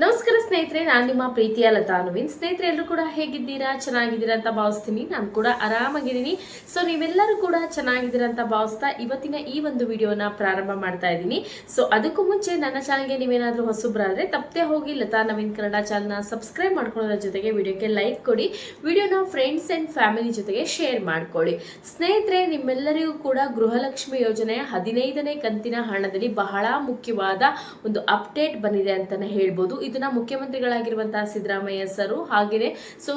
ನಮಸ್ಕಾರ ಸ್ನೇಹಿತರೆ, ನಾನು ನಿಮ್ಮ ಪ್ರೀತಿಯ ಲತಾ ನವೀನ್. ಸ್ನೇಹಿತರೆ, ಎಲ್ಲರೂ ಕೂಡ ಹೇಗಿದ್ದೀರಾ? ಚೆನ್ನಾಗಿದ್ದೀರಾ ಅಂತ ಭಾವಿಸ್ತೀನಿ. ನಾನು ಕೂಡ ಆರಾಮಾಗಿದ್ದೀನಿ. ಸೊ ನೀವೆಲ್ಲರೂ ಕೂಡ ಚೆನ್ನಾಗಿದ್ದೀರಾ ಅಂತ ಭಾವಿಸ್ತಾ ಇವತ್ತಿನ ಈ ಒಂದು ವಿಡಿಯೋನ ಪ್ರಾರಂಭ ಮಾಡ್ತಾ ಇದ್ದೀನಿ. ಸೊ ಅದಕ್ಕೂ ಮುಂಚೆ ನನ್ನ ಚಾನಲ್ಗೆ ನೀವೇನಾದರೂ ಹೊಸಬ್ರಾದ್ರೆ, ತಪ್ಪದೆ ಹೋಗಿ ಲತಾ ನವೀನ್ ಕನ್ನಡ ಚಾನಲ್ನ ಸಬ್ಸ್ಕ್ರೈಬ್ ಮಾಡ್ಕೊಳ್ಳೋದ್ರ ಜೊತೆಗೆ ವಿಡಿಯೋಕ್ಕೆ ಲೈಕ್ ಕೊಡಿ. ವಿಡಿಯೋನ ಫ್ರೆಂಡ್ಸ್ ಆ್ಯಂಡ್ ಫ್ಯಾಮಿಲಿ ಜೊತೆಗೆ ಶೇರ್ ಮಾಡ್ಕೊಳ್ಳಿ. ಸ್ನೇಹಿತರೆ, ನಿಮ್ಮೆಲ್ಲರಿಗೂ ಕೂಡ ಗೃಹಲಕ್ಷ್ಮಿ ಯೋಜನೆಯ ಹದಿನೈದನೇ ಕಂತಿನ ಹಣದಲ್ಲಿ ಬಹಳ ಮುಖ್ಯವಾದ ಒಂದು ಅಪ್ಡೇಟ್ ಬಂದಿದೆ ಅಂತಾನೆ ಹೇಳ್ಬೋದು. ಇದನ್ನ ಮುಖ್ಯಮಂತ್ರಿಗಳಾಗಿರುವಂತಹ ಸಿದ್ದರಾಮಯ್ಯ ಸರು ಹಾಗೆಯೇ ಸೊ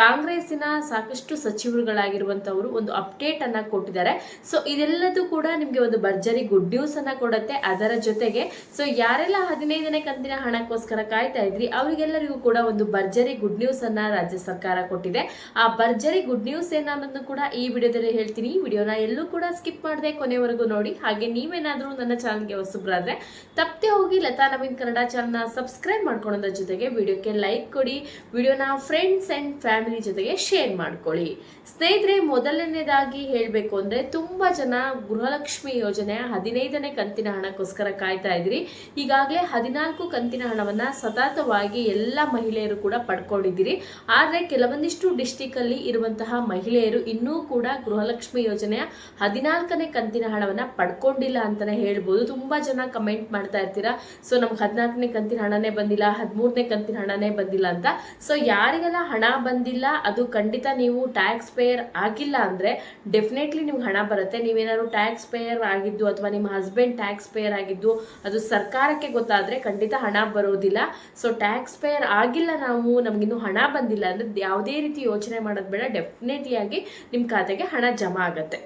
ಕಾಂಗ್ರೆಸ್ಸಿನ ಸಾಕಷ್ಟು ಸಚಿವರುಗಳಾಗಿರುವಂತವರು ಒಂದು ಅಪ್ಡೇಟ್ ಅನ್ನ ಕೊಟ್ಟಿದ್ದಾರೆ. ಸೊ ಇದೆಲ್ಲದೂ ಕೂಡ ನಿಮ್ಗೆ ಒಂದು ಭರ್ಜರಿ ಗುಡ್ ನ್ಯೂಸ್ ಅನ್ನ ಕೊಡುತ್ತೆ. ಅದರ ಜೊತೆಗೆ ಸೊ ಯಾರೆಲ್ಲ ಹದಿನೈದನೇ ಕಂತಿನ ಹಣಕ್ಕೋಸ್ಕರ ಕಾಯ್ತಾ ಇದ್ರಿ, ಅವರಿಗೆಲ್ಲರಿಗೂ ಕೂಡ ಒಂದು ಭರ್ಜರಿ ಗುಡ್ ನ್ಯೂಸ್ ಅನ್ನ ರಾಜ್ಯ ಸರ್ಕಾರ ಕೊಟ್ಟಿದೆ. ಆ ಭರ್ಜರಿ ಗುಡ್ ನ್ಯೂಸ್ ಏನನ್ನೋದನ್ನು ಕೂಡ ಈ ವಿಡಿಯೋದಲ್ಲಿ ಹೇಳ್ತೀನಿ. ಈ ವಿಡಿಯೋನ ಎಲ್ಲೂ ಕೂಡ ಸ್ಕಿಪ್ ಮಾಡದೆ ಕೊನೆವರೆಗೂ ನೋಡಿ. ಹಾಗೆ ನೀವೇನಾದರೂ ನನ್ನ ಚಾನಲ್ಗೆ ಹೊಸಬ್ರಾದ್ರೆ, ತಪ್ಪದೆ ಹೋಗಿ ಲತಾ ನವೀನ್ ಕನ್ನಡ ಚಾನಲ್ನ ಸಬ್ಸ್ಕ್ರೈಬ್ ಮಾಡ್ಕೊಳ್ಳೋದ್ರ ಜೊತೆಗೆ ವಿಡಿಯೋಕ್ಕೆ ಲೈಕ್ ಕೊಡಿ, ವಿಡಿಯೋನ ಫ್ರೆಂಡ್ಸ್ ಆ್ಯಂಡ್ ಫ್ಯಾಮಿಲಿ ಜೊತೆಗೆ ಶೇರ್ ಮಾಡ್ಕೊಳ್ಳಿ. ಸ್ನೇಹಿತರೆ, ಮೊದಲನೇದಾಗಿ ಹೇಳಬೇಕು ಅಂದರೆ ತುಂಬ ಜನ ಗೃಹಲಕ್ಷ್ಮಿ ಯೋಜನೆಯ ಹದಿನೈದನೇ ಕಂತಿನ ಹಣಕ್ಕೋಸ್ಕರ ಕಾಯ್ತಾ ಇದ್ರಿ. ಈಗಾಗಲೇ ಹದಿನಾಲ್ಕು ಕಂತಿನ ಹಣವನ್ನು ಸತತವಾಗಿ ಎಲ್ಲ ಮಹಿಳೆಯರು ಕೂಡ ಪಡ್ಕೊಂಡಿದ್ದೀರಿ. ಆದರೆ ಕೆಲವೊಂದಿಷ್ಟು ಡಿಸ್ಟಿಕಲ್ಲಿ ಇರುವಂತಹ ಮಹಿಳೆಯರು ಇನ್ನೂ ಕೂಡ ಗೃಹಲಕ್ಷ್ಮಿ ಯೋಜನೆಯ ಹದಿನಾಲ್ಕನೇ ಕಂತಿನ ಹಣವನ್ನು ಪಡ್ಕೊಂಡಿಲ್ಲ ಅಂತಲೇ ಹೇಳ್ಬೋದು. ತುಂಬ ಜನ ಕಮೆಂಟ್ ಮಾಡ್ತಾ ಇರ್ತೀರಾ. ಸೊ ನಮ್ಗೆ ಹದಿನಾಲ್ಕನೇ ಕಂತಿನ ಹಣನೇ ಬಂದಿಲ್ಲ ಹದಿಮೂರನೇ ಕಂತಿನ ಹಣನೇ ಬಂದಿಲ್ಲ ಅಂತ. ಸೊ ಯಾರಿಗೆಲ್ಲ ಹಣ ಬಂದಿಲ್ಲ, ಅದು ಖಂಡಿತ ನೀವು ಟ್ಯಾಕ್ಸ್ ಪೇಯರ್ ಆಗಿಲ್ಲ ಅಂದರೆ ಡೆಫಿನೆಟ್ಲಿ ನಿಮ್ಗೆ ಹಣ ಬರುತ್ತೆ. ನೀವೇನಾದ್ರು ಟ್ಯಾಕ್ಸ್ ಪೇಯರ್ ಆಗಿದ್ದು ಅಥವಾ ನಿಮ್ಮ ಹಸ್ಬೆಂಡ್ ಟ್ಯಾಕ್ಸ್ ಪೇಯರ್ ಆಗಿದ್ದು, ಅದು ಸರ್ಕಾರಕ್ಕೆ ಗೊತ್ತಾದರೆ ಖಂಡಿತ ಹಣ ಬರೋದಿಲ್ಲ. ಸೊ ಟ್ಯಾಕ್ಸ್ ಪೇಯರ್ ಆಗಿಲ್ಲ ನಾವು, ನಮಗಿನ್ನೂ ಹಣ ಬಂದಿಲ್ಲ ಅಂದರೆ ಯಾವುದೇ ರೀತಿ ಯೋಚನೆ ಮಾಡೋದು ಬೇಡ. ಡೆಫಿನೆಟ್ಲಿ ಆಗಿ ನಿಮ್ಮ ಖಾತೆಗೆ ಹಣ ಜಮಾ ಆಗುತ್ತೆ.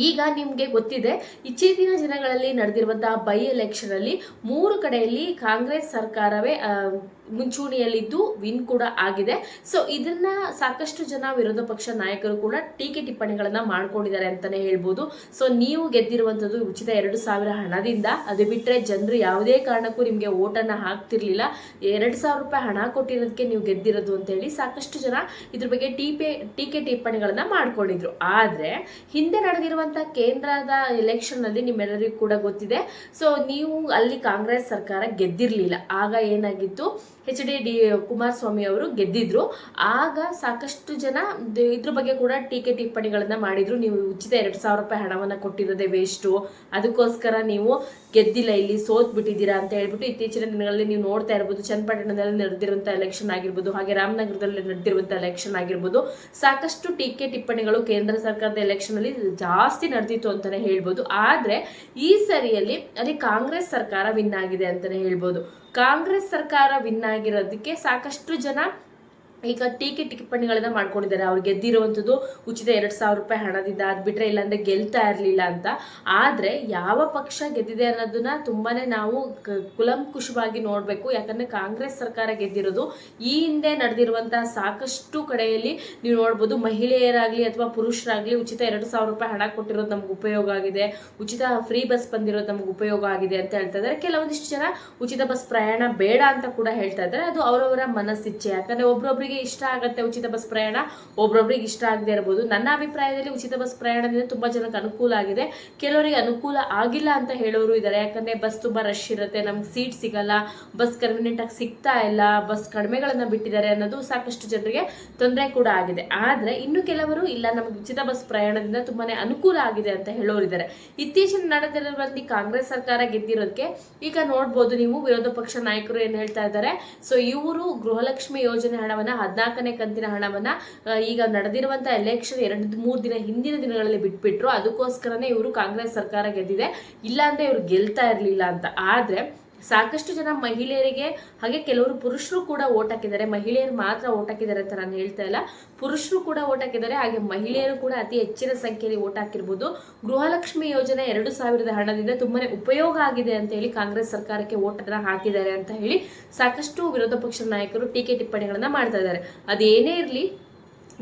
ಈಗ ನಿಮಗೆ ಗೊತ್ತಿದೆ ಇತ್ತೀಚಿನ ದಿನಗಳಲ್ಲಿ ನಡೆದಿರುವಂತಹ ಬೈ ಎಲೆಕ್ಷನ್ ಅಲ್ಲಿ ಮೂರು ಕಡೆಯಲ್ಲಿ ಕಾಂಗ್ರೆಸ್ ಸರ್ಕಾರವೇ ಮುಂಚೂಣಿಯಲ್ಲಿದ್ದು ವಿನ್ ಕೂಡ ಆಗಿದೆ. ಸೊ ಇದನ್ನ ಸಾಕಷ್ಟು ಜನ ವಿರೋಧ ಪಕ್ಷ ನಾಯಕರು ಕೂಡ ಟೀಕೆ ಟಿಪ್ಪಣಿಗಳನ್ನ ಮಾಡ್ಕೊಂಡಿದ್ದಾರೆ ಅಂತಾನೆ ಹೇಳ್ಬೋದು. ಸೊ ನೀವು ಗೆದ್ದಿರುವಂಥದ್ದು ಉಚಿತ ಎರಡು ಸಾವಿರ ಹಣದಿಂದ. ಅದು ಬಿಟ್ಟರೆ ಜನರು ಯಾವುದೇ ಕಾರಣಕ್ಕೂ ನಿಮಗೆ ಓಟನ್ನ ಹಾಕ್ತಿರ್ಲಿಲ್ಲ. ಎರಡು ಸಾವಿರ ರೂಪಾಯಿ ಹಣ ಕೊಟ್ಟಿರೋದಕ್ಕೆ ನೀವು ಗೆದ್ದಿರೋದು ಅಂತ ಹೇಳಿ ಸಾಕಷ್ಟು ಜನ ಇದ್ರ ಬಗ್ಗೆ ಟೀಪೆ, ಟೀಕೆ ಟಿಪ್ಪಣಿಗಳನ್ನ ಮಾಡ್ಕೊಂಡಿದ್ರು. ಆದ್ರೆ, ಹಿಂದೆ ನಡೆದಿರುವಂತಹ ಕೇಂದ್ರದ ಎಲೆಕ್ಷನ್ ಅಲ್ಲಿ ನಿಮ್ಮೆಲ್ಲರಿಗೂ ಕೂಡ ಗೊತ್ತಿದೆ. ಸೊ ನೀವು ಅಲ್ಲಿ ಕಾಂಗ್ರೆಸ್ ಸರ್ಕಾರ ಗೆದ್ದಿರಲಿಲ್ಲ. ಆಗ ಏನಾಗಿತ್ತು? ಎಚ್ ಡಿ ಡಿ ಕುಮಾರಸ್ವಾಮಿ ಅವರು ಗೆದ್ದಿದ್ರು. ಆಗ ಸಾಕಷ್ಟು ಜನ ಇದ್ರ ಬಗ್ಗೆ ಕೂಡ ಟೀಕೆ ಟಿಪ್ಪಣಿಗಳನ್ನ ಮಾಡಿದ್ರು. ನೀವು ಉಚಿತ ಎರಡು ಸಾವಿರ ರೂಪಾಯಿ ಹಣವನ್ನ ಕೊಟ್ಟಿರೋದೇ ವೇಸ್ಟು ಅದಕ್ಕೋಸ್ಕರ ನೀವು ಗೆದ್ದಿಲ್ಲ ಇಲ್ಲಿ ಸೋತ್ ಬಿಟ್ಟಿದ್ದೀರಾ ಅಂತ ಹೇಳ್ಬಿಟ್ಟು ಇತ್ತೀಚಿನ ದಿನಗಳಲ್ಲಿ ನೀವು ನೋಡ್ತಾ ಇರ್ಬೋದು, ಚನ್ನಪಟ್ಟಣದಲ್ಲಿ ನಡೆದಿರುವಂತಹ ಎಲೆಕ್ಷನ್ ಆಗಿರ್ಬೋದು, ಹಾಗೆ ರಾಮನಗರದಲ್ಲಿ ನಡೆದಿರುವಂತಹ ಎಲೆಕ್ಷನ್ ಆಗಿರ್ಬೋದು. ಸಾಕಷ್ಟು ಟೀಕೆ ಟಿಪ್ಪಣಿಗಳು ಕೇಂದ್ರ ಸರ್ಕಾರದ ಎಲೆಕ್ಷನ್ ಅಲ್ಲಿ ಜಾಸ್ತಿ ನಡೆದಿತ್ತು ಅಂತಾನೆ ಹೇಳ್ಬೋದು. ಆದ್ರೆ ಈ ಸರಿಯಲ್ಲಿ ಅಲ್ಲಿ ಕಾಂಗ್ರೆಸ್ ಸರ್ಕಾರ ವಿನ್ ಆಗಿದೆ ಅಂತಾನೆ ಹೇಳ್ಬೋದು. ಕಾಂಗ್ರೆಸ್ ಸರ್ಕಾರ ವಿನ್ ಆಗಿರೋದಕ್ಕೆ ಸಾಕಷ್ಟು ಜನ ಈಗ ಟೀಕೆ ಟಿಪ್ಪಣಿಗಳನ್ನ ಮಾಡ್ಕೊಂಡಿದ್ದಾರೆ. ಅವ್ರು ಗೆದ್ದಿರುವಂಥದ್ದು ಉಚಿತ ಎರಡು ಸಾವಿರ ರೂಪಾಯಿ ಹಣದಿಂದ ಅದು ಬಿಟ್ಟರೆ ಇಲ್ಲಾಂದ್ರೆ ಗೆಲ್ತಾ ಇರಲಿಲ್ಲ ಅಂತ. ಆದರೆ ಯಾವ ಪಕ್ಷ ಗೆದ್ದಿದೆ ಅನ್ನೋದನ್ನ ತುಂಬಾ ನಾವು ಕುಲಂಕುಷವಾಗಿ ನೋಡಬೇಕು. ಯಾಕಂದರೆ ಕಾಂಗ್ರೆಸ್ ಸರ್ಕಾರ ಗೆದ್ದಿರೋದು ಈ ಹಿಂದೆ ನಡೆದಿರುವಂತಹ ಸಾಕಷ್ಟು ಕಡೆಯಲ್ಲಿ ನೀವು ನೋಡ್ಬೋದು ಮಹಿಳೆಯರಾಗಲಿ ಅಥವಾ ಪುರುಷರಾಗಲಿ ಉಚಿತ ಎರಡು ಸಾವಿರ ರೂಪಾಯಿ ಹಣ ಕೊಟ್ಟಿರೋದು ನಮ್ಗೆ ಉಪಯೋಗ ಆಗಿದೆ. ಉಚಿತ ಫ್ರೀ ಬಸ್ ಬಂದಿರೋದು ನಮ್ಗೆ ಉಪಯೋಗ ಆಗಿದೆ ಅಂತ ಹೇಳ್ತಾ ಇದ್ದಾರೆ. ಕೆಲವೊಂದಿಷ್ಟು ಜನ ಉಚಿತ ಬಸ್ ಪ್ರಯಾಣ ಬೇಡ ಅಂತ ಕೂಡ ಹೇಳ್ತಾ ಇದ್ದಾರೆ. ಅದು ಅವರವರ ಮನಸ್ಸಿಚ್ಛೆ. ಯಾಕಂದ್ರೆ ಒಬ್ರೊಬ್ರಿಗೆ ಇಷ್ಟ ಆಗುತ್ತೆ ಉಚಿತ ಬಸ್ ಪ್ರಯಾಣ ಒಬ್ರೊಬ್ರಿಗೆ ಇಷ್ಟ ಆಗದೆ ಇರಬಹುದು ನನ್ನ ಅಭಿಪ್ರಾಯದಲ್ಲಿ ಉಚಿತ ಬಸ್ ಪ್ರಯಾಣದಿಂದ ತುಂಬಾ ಜನಕ್ಕೆ ಅನುಕೂಲ ಆಗಿದೆ. ಕೆಲವರಿಗೆ ಅನುಕೂಲ ಆಗಿಲ್ಲ ಅಂತ ಹೇಳೋರು ಇದ್ದಾರೆ. ಯಾಕಂದ್ರೆ ಬಸ್ ತುಂಬಾ ರಶ್ ಇರುತ್ತೆ, ನಮ್ಗೆ ಸೀಟ್ ಸಿಗಲ್ಲ, ಬಸ್ ಕನ್ವಿನಿಯೆಂಟ್ ಆಗಿ ಸಿಗ್ತಾ ಇಲ್ಲ, ಬಸ್ ಕಡಿಮೆಗಳನ್ನ ಬಿಟ್ಟಿದ್ದಾರೆ ಅನ್ನೋದು ಸಾಕಷ್ಟು ಜನರಿಗೆ ತೊಂದರೆ ಕೂಡ ಆಗಿದೆ. ಆದ್ರೆ ಇನ್ನು ಕೆಲವರು ಇಲ್ಲ, ನಮ್ಗೆ ಉಚಿತ ಬಸ್ ಪ್ರಯಾಣದಿಂದ ತುಂಬಾನೇ ಅನುಕೂಲ ಆಗಿದೆ ಅಂತ ಹೇಳೋರಿದ್ದಾರೆ ಇತ್ತೀಚಿನ ನಡೆದಿರುವಂತಹ ಕಾಂಗ್ರೆಸ್ ಸರ್ಕಾರ ಗೆದ್ದಿರೋದಕ್ಕೆ ಈಗ ನೋಡ್ಬೋದು ನೀವು, ವಿರೋಧ ಪಕ್ಷ ನಾಯಕರು ಏನ್ ಹೇಳ್ತಾ ಇದ್ದಾರೆ ಸೊ ಇವರು ಗೃಹಲಕ್ಷ್ಮಿ ಯೋಜನೆ ಹಣವನ್ನ ಹದಿನಾಲ್ಕನೇ ಕಂತಿನ ಹಣವನ್ನ ಈಗ ನಡೆದಿರುವಂತಹ ಎಲೆಕ್ಷನ್ ಎರಡು ಮೂರು ದಿನ ಹಿಂದಿನ ದಿನಗಳಲ್ಲಿ ಬಿಟ್ಬಿಟ್ರು. ಅದಕ್ಕೋಸ್ಕರನೇ ಇವರು ಕಾಂಗ್ರೆಸ್ ಸರ್ಕಾರ ಗೆದ್ದಿದೆ. ಇಲ್ಲಾಂದ್ರೆ ಇವರು ಗೆಲ್ತಾ ಇರ್ಲಿಲ್ಲ ಅಂತ. ಆದ್ರೆ ಸಾಕಷ್ಟು ಜನ ಮಹಿಳೆಯರಿಗೆ ಹಾಗೆ ಕೆಲವರು ಪುರುಷರು ಕೂಡ ಓಟ್ ಹಾಕಿದ್ದಾರೆ. ಮಹಿಳೆಯರು ಮಾತ್ರ ಓಟ್ ಹಾಕಿದ್ದಾರೆ ಅಂತ ನಾನು ಹೇಳ್ತಾ ಇಲ್ಲ. ಪುರುಷರು ಕೂಡ ಓಟ್ ಹಾಕಿದ್ದಾರೆ. ಹಾಗೆ ಮಹಿಳೆಯರು ಕೂಡ ಅತಿ ಹೆಚ್ಚಿನ ಸಂಖ್ಯೆಯಲ್ಲಿ ಓಟ್ ಹಾಕಿರ್ಬೋದು. ಗೃಹಲಕ್ಷ್ಮಿ ಯೋಜನೆ ಎರಡು ಸಾವಿರದ ಹಣದಿಂದ ತುಂಬಾನೇ ಉಪಯೋಗ ಆಗಿದೆ ಅಂತ ಹೇಳಿ ಕಾಂಗ್ರೆಸ್ ಸರ್ಕಾರಕ್ಕೆ ಓಟ್ ಅನ್ನ ಹಾಕಿದ್ದಾರೆ ಅಂತ ಹೇಳಿ ಸಾಕಷ್ಟು ವಿರೋಧ ಪಕ್ಷದ ನಾಯಕರು ಟೀಕೆ ಟಿಪ್ಪಣಿಗಳನ್ನ ಮಾಡ್ತಾ ಇದ್ದಾರೆ. ಅದೇನೇ ಇರಲಿ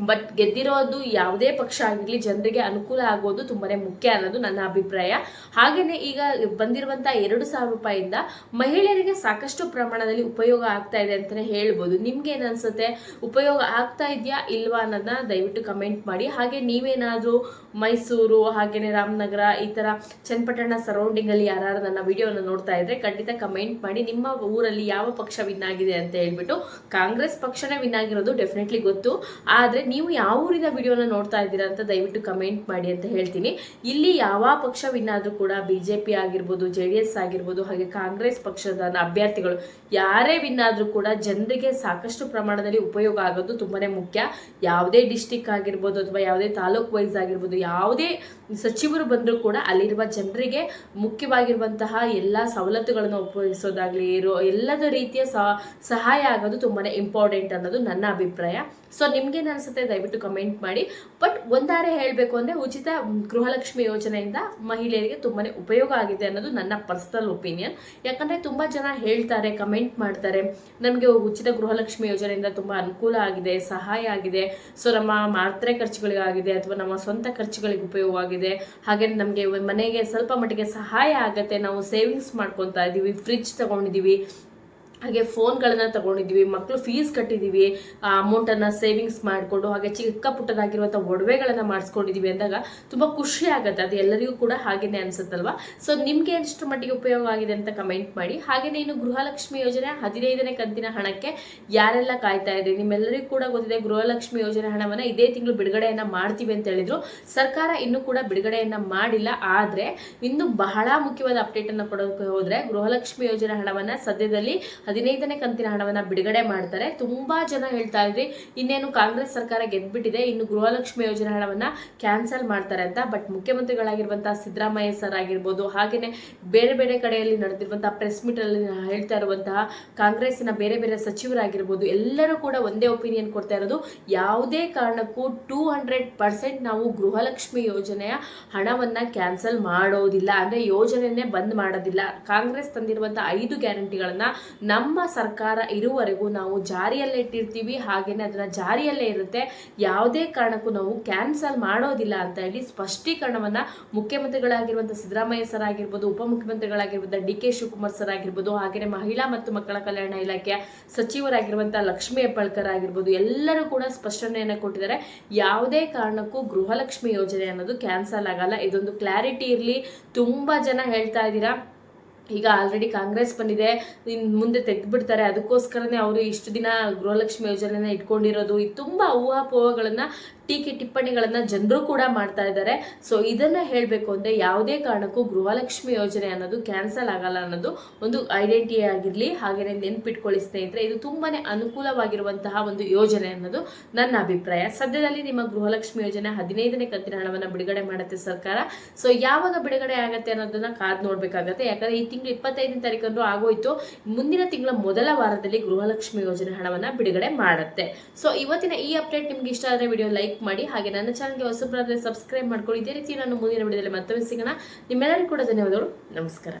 ಬಟ್ ಗೆದ್ದಿರೋದು ಯಾವುದೇ ಪಕ್ಷ ಆಗಿರಲಿ ಜನರಿಗೆ ಅನುಕೂಲ ಆಗೋದು ತುಂಬಾ ಮುಖ್ಯ ಅನ್ನೋದು ನನ್ನ ಅಭಿಪ್ರಾಯ. ಹಾಗೆಯೇ ಈಗ ಬಂದಿರುವಂಥ ಎರಡು ಸಾವಿರ ರೂಪಾಯಿಂದ ಮಹಿಳೆಯರಿಗೆ ಸಾಕಷ್ಟು ಪ್ರಮಾಣದಲ್ಲಿ ಉಪಯೋಗ ಆಗ್ತಾ ಇದೆ ಅಂತಲೇ ಹೇಳ್ಬೋದು. ನಿಮ್ಗೆ ಏನನ್ಸುತ್ತೆ ಉಪಯೋಗ ಆಗ್ತಾ ಇದೆಯಾ ಇಲ್ವಾ ಅನ್ನೋದನ್ನ ದಯವಿಟ್ಟು ಕಮೆಂಟ್ ಮಾಡಿ. ಹಾಗೆ ನೀವೇನಾದರೂ ಮೈಸೂರು ಹಾಗೆಯೇ ರಾಮನಗರ ಈ ಥರ ಚನ್ನಪಟ್ಟಣ ಸರೌಂಡಿಂಗಲ್ಲಿ ಯಾರು ನನ್ನ ವಿಡಿಯೋನ ನೋಡ್ತಾ ಇದ್ರೆ ಖಂಡಿತ ಕಮೆಂಟ್ ಮಾಡಿ. ನಿಮ್ಮ ಊರಲ್ಲಿ ಯಾವ ಪಕ್ಷ ವಿನ್ ಆಗಿದೆ ಅಂತ ಹೇಳ್ಬಿಟ್ಟು ಕಾಂಗ್ರೆಸ್ ಪಕ್ಷನೇ ವಿನ್ ಆಗಿರೋದು ಡೆಫಿನೆಟ್ಲಿ ಗೊತ್ತು. ಆದರೆ ನೀವು ಯಾವ ಊರಿನ ವಿಡಿಯೋನ ನೋಡ್ತಾ ಇದ್ದೀರಾ ಅಂತ ದಯವಿಟ್ಟು ಕಮೆಂಟ್ ಮಾಡಿ ಅಂತ ಹೇಳ್ತೀನಿ. ಇಲ್ಲಿ ಯಾವ ಪಕ್ಷ ವಿನ್ ಆದರೂ ಕೂಡ ಬಿ ಜೆ ಪಿ ಆಗಿರ್ಬೋದು ಜೆ ಡಿ ಎಸ್ ಆಗಿರ್ಬೋದು, ಹಾಗೆ ಕಾಂಗ್ರೆಸ್ ಪಕ್ಷದ ಅಭ್ಯರ್ಥಿಗಳು ಯಾರೇ ವಿನ್ ಆದರೂ ಕೂಡ ಜನರಿಗೆ ಸಾಕಷ್ಟು ಪ್ರಮಾಣದಲ್ಲಿ ಉಪಯೋಗ ಆಗೋದು ತುಂಬಾನೇ ಮುಖ್ಯ. ಯಾವುದೇ ಡಿಸ್ಟಿಕ್ ಆಗಿರ್ಬೋದು ಅಥವಾ ಯಾವುದೇ ತಾಲೂಕ್ ವೈಸ್ ಆಗಿರ್ಬೋದು, ಯಾವುದೇ ಸಚಿವರು ಬಂದರೂ ಕೂಡ ಅಲ್ಲಿರುವ ಜನರಿಗೆ ಮುಖ್ಯವಾಗಿರುವಂತಹ ಎಲ್ಲ ಸವಲತ್ತುಗಳನ್ನು ಉಪಯೋಗಿಸೋದಾಗಲಿ ಇರೋ ಎಲ್ಲದ ರೀತಿಯ ಸಹ- ಸಹಾಯ ಆಗೋದು ತುಂಬಾನೇ ಇಂಪಾರ್ಟೆಂಟ್ ಅನ್ನೋದು ನನ್ನ ಅಭಿಪ್ರಾಯ. ಸೊ ನಿಮ್ಗೆ ಅನ್ಸುತ್ತೆ? ದಯವಿಟ್ಟು ಕಮೆಂಟ್ ಮಾಡಿ. ಬಟ್ ಒಂದಾರೆ ಹೇಳಬೇಕು ಅಂದರೆ ಉಚಿತ ಗೃಹಲಕ್ಷ್ಮಿ ಯೋಜನೆಯಿಂದ ಮಹಿಳೆಯರಿಗೆ ತುಂಬಾನೇ ಉಪಯೋಗ ಆಗಿದೆ ಅನ್ನೋದು ನನ್ನ ಪರ್ಸನಲ್ ಒಪಿನಿಯನ್ ಯಾಕಂದರೆ ತುಂಬ ಜನ ಹೇಳ್ತಾರೆ ಕಮೆಂಟ್ ಮಾಡ್ತಾರೆ. ನಮಗೆ ಉಚಿತ ಗೃಹಲಕ್ಷ್ಮಿ ಯೋಜನೆಯಿಂದ ತುಂಬ ಅನುಕೂಲ ಆಗಿದೆ, ಸಹಾಯ ಆಗಿದೆ. ಸೊ ನಮ್ಮ ಮಾತ್ರೆ ಖರ್ಚುಗಳಿಗಾಗಿದೆ ಅಥವಾ ನಮ್ಮ ಸ್ವಂತ ಖರ್ಚುಗಳಿಗೆ ಉಪಯೋಗ ಆಗಿದೆ. ಹಾಗೆ ನಮಗೆ ಮನೆಗೆ ಸ್ವಲ್ಪ ಮಟ್ಟಿಗೆ ಸಹಾಯ ಆಗುತ್ತೆ. ನಾವು ಸೇವಿಂಗ್ಸ್ ಮಾಡ್ಕೊತಾ ಇದ್ದೀವಿ ಫ್ರಿಜ್ ತಗೊಂಡಿದ್ದೀವಿ ಹಾಗೆ ಫೋನ್ಗಳನ್ನ ತಗೊಂಡಿದ್ದೀವಿ ಮಕ್ಕಳು ಫೀಸ್ ಕಟ್ಟಿದ್ದೀವಿ ಆ ಅಮೌಂಟನ್ನು ಸೇವಿಂಗ್ಸ್ ಮಾಡಿಕೊಂಡು, ಹಾಗೆ ಚಿಕ್ಕ ಪುಟ್ಟದಾಗಿರುವಂಥ ಒಡವೆಗಳನ್ನು ಮಾಡಿಸ್ಕೊಂಡಿದ್ದೀವಿ ಅಂದಾಗ ತುಂಬ ಖುಷಿ ಆಗುತ್ತೆ, ಅದು ಎಲ್ಲರಿಗೂ ಕೂಡ ಹಾಗೇನೆ ಅನ್ಸುತ್ತಲ್ವಾ? ಸೊ ನಿಮಗೆ ಎಷ್ಟು ಮಟ್ಟಿಗೆ ಉಪಯೋಗ ಆಗಿದೆ ಅಂತ ಕಮೆಂಟ್ ಮಾಡಿ. ಹಾಗೆಯೇ ಇನ್ನು ಗೃಹಲಕ್ಷ್ಮಿ ಯೋಜನೆ ಹದಿನೈದನೇ ಕಂತಿನ ಹಣಕ್ಕೆ ಯಾರೆಲ್ಲ ಕಾಯ್ತಾ ಇದ್ರಿ ನಿಮ್ಮೆಲ್ಲರಿಗೂ ಕೂಡ ಗೊತ್ತಿದೆ, ಗೃಹಲಕ್ಷ್ಮಿ ಯೋಜನೆ ಹಣವನ್ನು ಇದೇ ತಿಂಗಳು ಬಿಡುಗಡೆಯನ್ನ ಮಾಡ್ತೀವಿ ಅಂತ ಹೇಳಿದ್ರು. ಸರ್ಕಾರ ಇನ್ನೂ ಕೂಡ ಬಿಡುಗಡೆಯನ್ನ ಮಾಡಿಲ್ಲ, ಆದರೆ, ಇನ್ನು ಬಹಳ ಮುಖ್ಯವಾದ ಅಪ್ಡೇಟ್ ಅನ್ನು ಕೊಡೋಕೆ ಹೋದ್ರೆ ಗೃಹಲಕ್ಷ್ಮಿ ಯೋಜನೆ ಹಣವನ್ನ ಸದ್ಯದಲ್ಲಿ ಹದಿನೈದನೇ ಕಂತಿನ ಹಣವನ್ನ ಬಿಡುಗಡೆ ಮಾಡ್ತಾರೆ. ತುಂಬಾ ಜನ ಹೇಳ್ತಾ ಇದ್ರಿ, ಇನ್ನೇನು ಕಾಂಗ್ರೆಸ್ ಸರ್ಕಾರ ಗೆದ್ಬಿಟ್ಟಿದೆ, ಇನ್ನು ಗೃಹಲಕ್ಷ್ಮಿ ಯೋಜನೆ ಹಣವನ್ನ ಕ್ಯಾನ್ಸಲ್ ಮಾಡ್ತಾರೆ ಅಂತ. ಬಟ್ ಮುಖ್ಯಮಂತ್ರಿಗಳಾಗಿರುವಂತಹ ಸಿದ್ದರಾಮಯ್ಯ ಸರ್ ಆಗಿರ್ಬೋದು ಹಾಗೆಯೇ ಬೇರೆ ಬೇರೆ ಕಡೆಯಲ್ಲಿ ನಡೆದಿರುವಂತಹ ಪ್ರೆಸ್ ಮೀಟ್ ಅಲ್ಲಿ ಹೇಳ್ತಾ ಇರುವಂತಹ ಕಾಂಗ್ರೆಸ್ಸಿನ ಬೇರೆ ಬೇರೆ ಸಚಿವರಾಗಿರ್ಬೋದು, ಎಲ್ಲರೂ ಕೂಡ ಒಂದೇ ಒಪಿನಿಯನ್ ಕೊಡ್ತಾ ಇರೋದು, ಯಾವುದೇ ಕಾರಣಕ್ಕೂ ಟೂ ಹಂಡ್ರೆಡ್ ಪರ್ಸೆಂಟ್ ನಾವು ಗೃಹಲಕ್ಷ್ಮಿ ಯೋಜನೆಯ ಹಣವನ್ನ ಕ್ಯಾನ್ಸಲ್ ಮಾಡೋದಿಲ್ಲ. ಅಂದ್ರೆ ಯೋಜನೆಯನ್ನೇ ಬಂದ್ ಮಾಡೋದಿಲ್ಲ. ಕಾಂಗ್ರೆಸ್ ತಂದಿರುವಂಥ ಐದು ಗ್ಯಾರಂಟಿಗಳನ್ನ ನಮ್ಮ ಸರ್ಕಾರ ಇರುವವರೆಗೂ ನಾವು ಜಾರಿಯಲ್ಲೇ ಇಟ್ಟಿರ್ತೀವಿ ಹಾಗೆಯೇ ಅದನ್ನ ಜಾರಿಯಲ್ಲೇ ಇರುತ್ತೆ. ಯಾವುದೇ ಕಾರಣಕ್ಕೂ ನಾವು ಕ್ಯಾನ್ಸಲ್ ಮಾಡೋದಿಲ್ಲ ಅಂತ ಹೇಳಿ ಸ್ಪಷ್ಟೀಕರಣವನ್ನ ಮುಖ್ಯಮಂತ್ರಿಗಳಾಗಿರುವಂಥ ಸಿದ್ದರಾಮಯ್ಯ ಸರ್ ಆಗಿರ್ಬೋದು, ಉಪಮುಖ್ಯಮಂತ್ರಿಗಳಾಗಿರ್ಬೋದು, ಡಿ ಕೆ ಶಿವಕುಮಾರ್ ಸರ್ ಆಗಿರ್ಬೋದು ಹಾಗೆಯೇ ಮಹಿಳಾ ಮತ್ತು ಮಕ್ಕಳ ಕಲ್ಯಾಣ ಇಲಾಖೆಯ ಸಚಿವರಾಗಿರುವಂಥ ಲಕ್ಷ್ಮೀ ಹೆಬ್ಬಾಳ್ಕರ್ ಆಗಿರ್ಬೋದು, ಎಲ್ಲರೂ ಕೂಡ ಸ್ಪಷ್ಟನೆಯನ್ನು ಕೊಟ್ಟಿದ್ದಾರೆ. ಯಾವುದೇ ಕಾರಣಕ್ಕೂ ಗೃಹಲಕ್ಷ್ಮಿ ಯೋಜನೆ ಅನ್ನೋದು ಕ್ಯಾನ್ಸಲ್ ಆಗಲ್ಲ. ಇದೊಂದು ಕ್ಲಾರಿಟಿ ಇರಲಿ. ತುಂಬ ಜನ ಹೇಳ್ತಾ ಇದ್ದೀರಾ ಈಗ ಆಲ್ರೆಡಿ ಕಾಂಗ್ರೆಸ್ ಬಂದಿದೆ ಇನ್ನು ಮುಂದೆ ತೆಗೆದ್ಬಿಡ್ತಾರೆ, ಅದಕ್ಕೋಸ್ಕರನೇ ಅವರು ಇಷ್ಟು ದಿನ ಗೃಹಲಕ್ಷ್ಮಿ ಯೋಜನೆನ ಇಟ್ಕೊಂಡಿರೋದು ಇದು ತುಂಬ ಊಹಾಪೋಹಗಳನ್ನು ಟೀಕೆ ಟಿಪ್ಪಣಿಗಳನ್ನು ಜನರು ಕೂಡ ಮಾಡ್ತಾ ಇದ್ದಾರೆ. ಸೊ ಇದನ್ನ ಹೇಳಬೇಕು ಅಂದರೆ ಯಾವುದೇ ಕಾರಣಕ್ಕೂ ಗೃಹಲಕ್ಷ್ಮಿ ಯೋಜನೆ ಅನ್ನೋದು ಕ್ಯಾನ್ಸಲ್ ಆಗಲ್ಲ ಅನ್ನೋದು ಒಂದು ಐಡೆಂಟಿ ಆಗಿರಲಿ ಹಾಗೆಯೇ ನೆನ್ಪಿಟ್ಕೊಳ್ಳಿ ಸ್ನೇಹಿತರೆ. ಇದು ತುಂಬಾನೇ ಅನುಕೂಲವಾಗಿರುವಂತಹ ಒಂದು ಯೋಜನೆ ಅನ್ನೋದು ನನ್ನ ಅಭಿಪ್ರಾಯ. ಸದ್ಯದಲ್ಲಿ ನಿಮ್ಮ ಗೃಹಲಕ್ಷ್ಮಿ ಯೋಜನೆ ಹದಿನೈದನೇ ಕಂತಿನ ಹಣವನ್ನು ಬಿಡುಗಡೆ ಮಾಡುತ್ತೆ ಸರ್ಕಾರ. ಸೊ ಯಾವಾಗ ಬಿಡುಗಡೆ ಆಗುತ್ತೆ ಅನ್ನೋದನ್ನ ಕಾದ್ ನೋಡ್ಬೇಕಾಗತ್ತೆ. ಯಾಕಂದ್ರೆ ಈ ತಿಂಗಳು ಇಪ್ಪತ್ತೈದನೇ ತಾರೀಕಂದು ಆಗೋಯ್ತು. ಮುಂದಿನ ತಿಂಗಳ ಮೊದಲ ವಾರದಲ್ಲಿ ಗೃಹಲಕ್ಷ್ಮಿ ಯೋಜನೆ ಹಣವನ್ನ ಬಿಡುಗಡೆ ಮಾಡುತ್ತೆ. ಸೊ ಇವತ್ತಿನ ಈ ಅಪ್ಡೇಟ್ ನಿಮ್ಗೆ ಇಷ್ಟ ಆದರೆ ವಿಡಿಯೋ ಲೈಕ್ ಮಾಡಿ ಹಾಗೆ ನನ್ನ ಚಾನಲ್ಗೆ ಹೊಸಬ್ರಾದ್ರೆ ಸಬ್ಸ್ಕ್ರೈಬ್ ಮಾಡ್ಕೊಳ್ಳಿ. ಇದೇ ರೀತಿ ನಾನು ಮುಂದಿನ ವಿಡಿಯೋದಲ್ಲಿ ಮತ್ತೊಮ್ಮೆ ಸಿಗೋಣ. ನಿಮ್ಮೆಲ್ಲರಿಗೂ ಕೂಡ ಧನ್ಯವಾದಗಳು. ನಮಸ್ಕಾರ.